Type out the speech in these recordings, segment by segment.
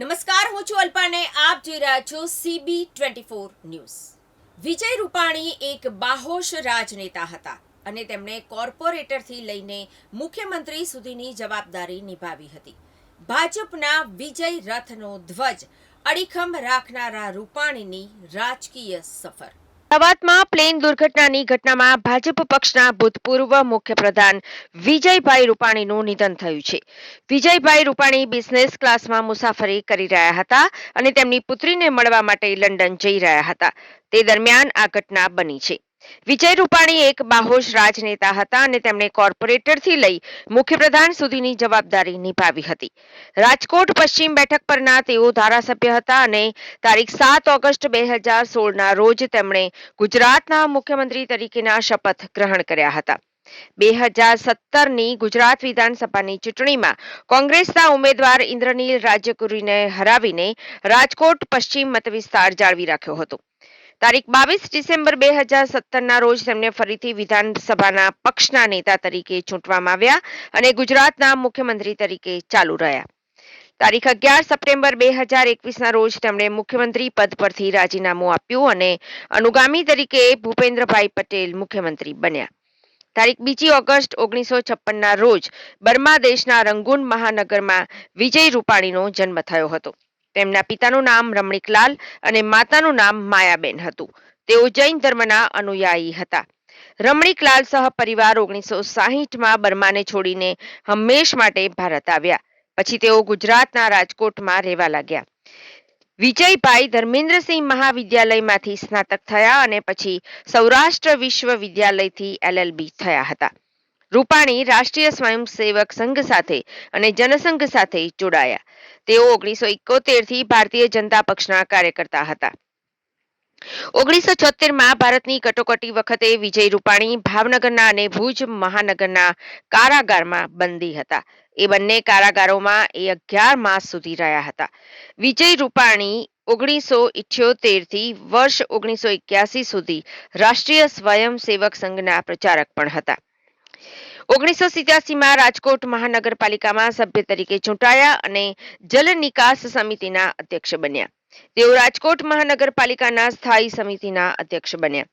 નમસ્કાર, હું છું અલ્પાને. આપ જોઈ રહ્યા છો CB twenty four news Vijay Rupani એક બાહોશ રાજનેતા હતા અને તેમણે કોર્પોરેટરથી લઈને મુખ્યમંત્રી સુધીની જવાબદારી નિભાવી હતી. ભાજપના વિજય રથનો ધ્વજ અડીખમ રાખનારા રૂપાણીની રાજકીય સફર. અમદાવાદમાં પ્લેન દુર્ઘટનાની ઘટનામાં ભાજપ પક્ષના ભૂતપૂર્વ મુખ્યપ્રધાન વિજયભાઈ રૂપાણીનું નિધન થયું છે. વિજયભાઈ રૂપાણી બિઝનેસ ક્લાસમાં મુસાફરી કરી રહ્યા હતા અને તેમની પુત્રીને મળવા માટે લંડન જઈ રહ્યા હતા. તે દરમિયાન આ ઘટના બની છે. વિજય રૂપાણી એક બાહોશ રાજનેતા હતા અને તેમણે કોર્પોરેટરથી લઈ મુખ્યપ્રધાન સુધીની જવાબદારી નિભાવી હતી. રાજકોટ પશ્ચિમ બેઠક પરના તેઓ ધારાસભ્ય હતા અને તારીખ સાત ઓગસ્ટ બે હજાર સોળના રોજ તેમણે ગુજરાતના મુખ્યમંત્રી તરીકેના શપથ ગ્રહણ કર્યા હતા. બે હજાર સત્તરની ગુજરાત વિધાનસભાની ચૂંટણીમાં કોંગ્રેસના ઉમેદવાર ઇન્દ્રનીલ રાજ્યગુરુને હરાવીને રાજકોટ પશ્ચિમ મતવિસ્તાર જાળવી રાખ્યો હતો. તારીખ બાવીસ ડિસેમ્બર બે હજાર સત્તરના રોજ તેમને ફરીથી વિધાનસભાના પક્ષના નેતા તરીકે ચૂંટવામાં આવ્યા અને ગુજરાતના મુખ્યમંત્રી તરીકે ચાલુ રહ્યા. તારીખ અગિયાર સપ્ટેમ્બર બે હજાર એકવીસના રોજ તેમણે મુખ્યમંત્રી પદ પરથી રાજીનામું આપ્યું અને અનુગામી તરીકે ભૂપેન્દ્રભાઈ પટેલ મુખ્યમંત્રી બન્યા. તારીખ બીજી ઓગસ્ટ ઓગણીસો છપ્પનના રોજ બર્મા દેશના રંગૂન મહાનગરમાં વિજય રૂપાણીનો જન્મ થયો હતો. તેમના પિતાનું નામ રમણીકલાલ અને માતાનું નામ માયાબેન હતું. તેઓ જૈન ધર્મના અનુયાયી હતા. રમણીકલાલ સહ પરિવાર ઓગણીસો સાહીઠમાં બર્માને છોડીને હંમેશ માટે ભારત આવ્યા. પછી તેઓ ગુજરાતના રાજકોટમાં રહેવા લાગ્યા. વિજયભાઈ ધર્મેન્દ્રસિંહ મહાવિદ્યાલયમાંથી સ્નાતક થયા અને પછી સૌરાષ્ટ્ર વિશ્વવિદ્યાલયથી એલએલબી થયા હતા. રૂપાણી રાષ્ટ્રીય સ્વયંસેવક સંઘ સાથે અને જનસંઘ સાથે જોડાયા. તેઓ ઓગણીસો થી ભારતીય જનતા પક્ષના કાર્યકર્તા હતા. ઓગણીસો છોતેરમાં ભારતની કટોકટી વખતે વિજય રૂપાણી ભાવનગરના અને ભુજ મહાનગરના કારાગારમાં બંદી હતા. એ બંને કારાગારોમાં એ અગિયાર માસ સુધી રહ્યા હતા. વિજય રૂપાણી ઓગણીસો ઇઠ્યોતેરથી વર્ષ ઓગણીસો એક્યાસી સુધી રાષ્ટ્રીય સ્વયંસેવક સંઘના પ્રચારક પણ હતા. ઓગણીસો સિત્યાસીમાં રાજકોટ મહાનગરપાલિકામાં સભ્ય તરીકે ચૂંટાયા અને જલ નિકાસ સમિતિના અધ્યક્ષ બન્યા. તેઓ રાજકોટ મહાનગરપાલિકાના સ્થાયી સમિતિના અધ્યક્ષ બન્યા.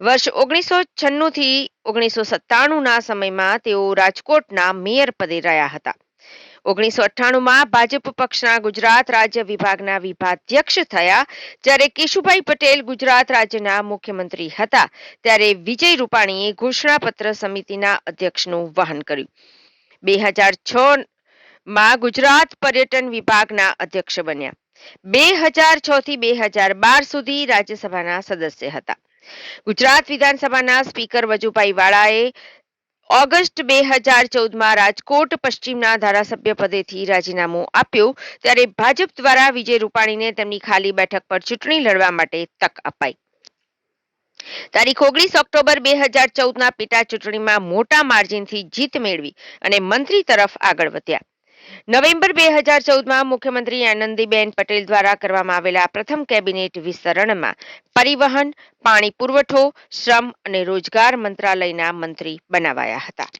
વર્ષ ઓગણીસો છન્નુંથી ઓગણીસો સત્તાણુંના સમયમાં તેઓ રાજકોટના મેયર પદે રહ્યા હતા. ઓગણીસો અઠ્ઠાણુંમાં ભાજપ પક્ષના ગુજરાત રાજ્ય વિભાગના વિભાધ્યક્ષ થયા જ્યારે કેશુભાઈ પટેલ ગુજરાત રાજ્યના મુખ્યમંત્રી હતા ત્યારે વિજય રૂપાણીએ ઘોષણાપત્ર સમિતિના અધ્યક્ષનું વહન કર્યું. બે હજાર છ માં ગુજરાત પર્યટન વિભાગના અધ્યક્ષ બન્યા. બે હજાર છ થી બે હજાર બાર સુધી રાજ્યસભાના સદસ્ય હતા. ગુજરાત વિધાનસભાના સ્પીકર વજુભાઈ વાળાએ ઓગસ્ટ બે હજાર ચૌદમાં રાજકોટ પશ્ચિમના ધારાસભ્ય પદેથી રાજીનામું આપ્યું. ત્યારે ભાજપ દ્વારા વિજય રૂપાણીને તેમની ખાલી બેઠક પર ચૂંટણી લડવા માટે તક અપાઈ. તારીખ ઓગણીસ ઓક્ટોબર બે હજાર ચૌદના પેટા ચૂંટણીમાં મોટા માર્જિનથી જીત મેળવી અને મંત્રી તરફ આગળ વધ્યા. નવેમ્બર બે હજાર ચૌદમાં મુખ્યમંત્રી આનંદીબેન પટેલ દ્વારા કરવામાં આવેલા પ્રથમ કેબિનેટ વિસ્તરણમાં પરિવહન, પાણી પુરવઠો, શ્રમ અને રોજગાર મંત્રાલયના મંત્રી બનાવાયા હતા.